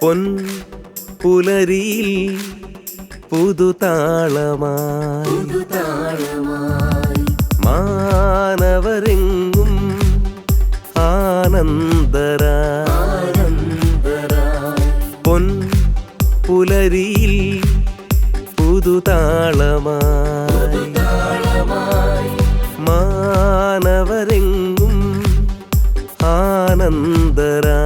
പൊൻ പുലരിയിൽ പുതുതാളമായി മാനവരെങ്ങും ആനന്ദര പൊൻ പുലരിയിൽ പുതുതാളമായി മാനവരെങ്ങും ആനന്ദരാ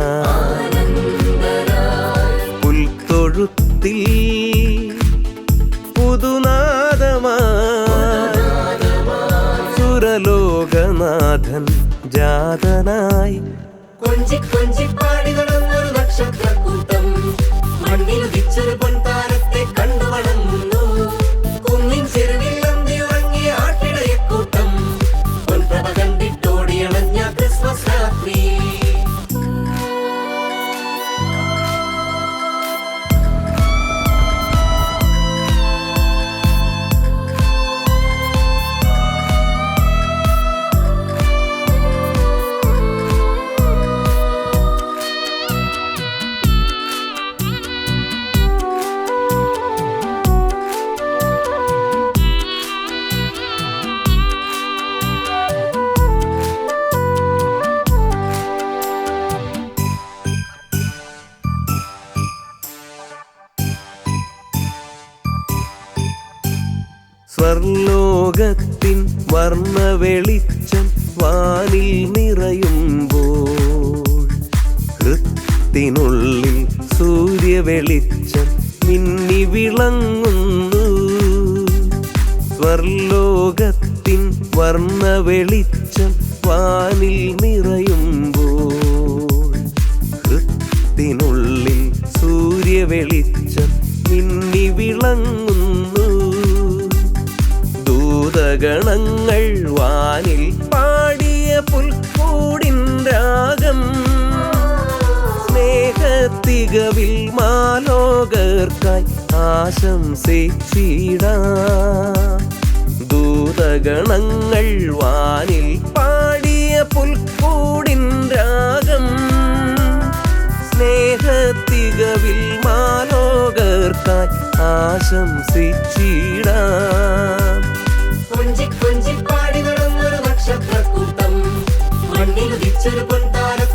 പുതുനാദമായി സുരലോകനാഥൻ ജാതനായി കൊഞ്ചി കൊഞ്ചി പാടി നടന്നൊരു നക്ഷത്രക്കൂട്ടം. മണ്ണിൽ വിച്ചൊരു കണ്ടു സ്വർലോകത്തിൻ വർണ വെളിച്ചം വാനിൽ നിറയുമ്പോൾ ഹൃത്തിനുള്ളിൽ സൂര്യ വെളിച്ചം മിന്നി വിളങ്ങുന്നു. സ്വർലോകത്തിൻ വർണ വെളിച്ചം വാനിൽ നിറയുമ്പോൾ ഹൃത്തിനുള്ളിൽ സൂര്യ വെളിച്ചം മിന്നി വിളങ്ങുന്നു. ദൂതഗണങ്ങൾ വാനിൽ പാടിയ പുൽക്കൂടിൻ രാഗം. സ്നേഹത്തികവിൽ മാലോകർക്കായി ആശംസിച്ചിട. ദൂതഗണങ്ങൾ വാനിൽ പാടിയ പുൽക്കൂടിൻ രാഗം. സ്നേഹത്തികവിൽ മാലോകർക്കായി ആശംസിച്ചിടാം. చెరుకుంటారు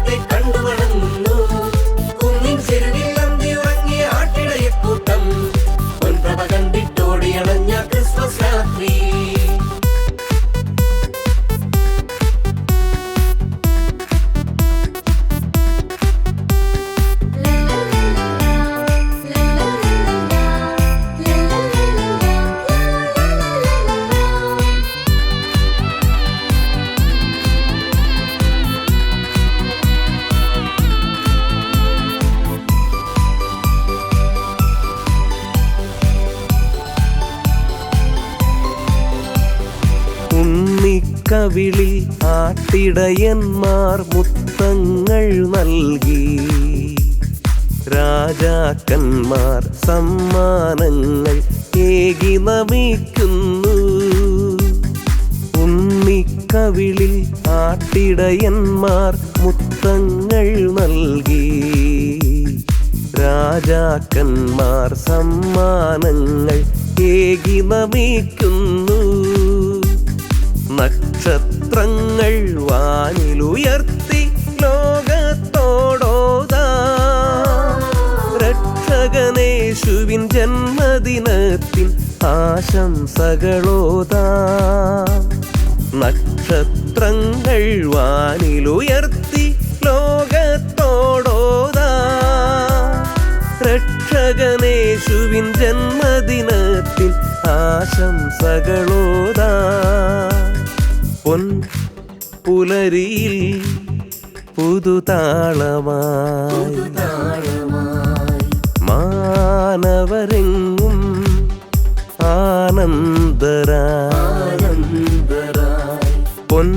ഉണ്ണിക്കവിളിൽ ആട്ടിടയന്മാർ മുത്തങ്ങൾ നൽകി. രാജാക്കന്മാർ സമ്മാനങ്ങൾ ഏകി നമിക്കുന്നു. ഉണ്ണിക്കവിളിൽ ആട്ടിടയന്മാർ മുത്തങ്ങൾ നൽകി. രാജാക്കന്മാർ സമ്മാനങ്ങൾ ഏകി നമിക്കുന്നു. നക്ഷത്രങ്ങൾ വാനിലുയർത്തി ലോകത്തോടോതാ. രക്ഷകനേശുവിൻ ജന്മദിനത്തിൽ ആശംസകളോതാ. നക്ഷത്രങ്ങൾ വാനിലുയർത്തി ലോകത്തോടോതാ. രക്ഷകനേശുവിൻ ജന്മദിനത്തിൽ ആശംസകളോതാ. പൊൻ പുലരിയിൽ പുതുതാളമായി മാനവരെങ്ങും ആനന്ദരാ പൊൻ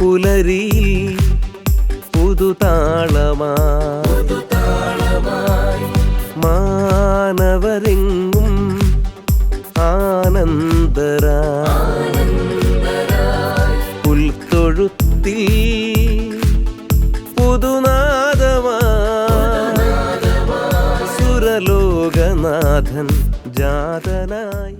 പുലരിയിൽ പുതുതാളമായി മാനവരെങ്ങും പുതുനാദമാ സുരലോകനാഥൻ ജാതനായി.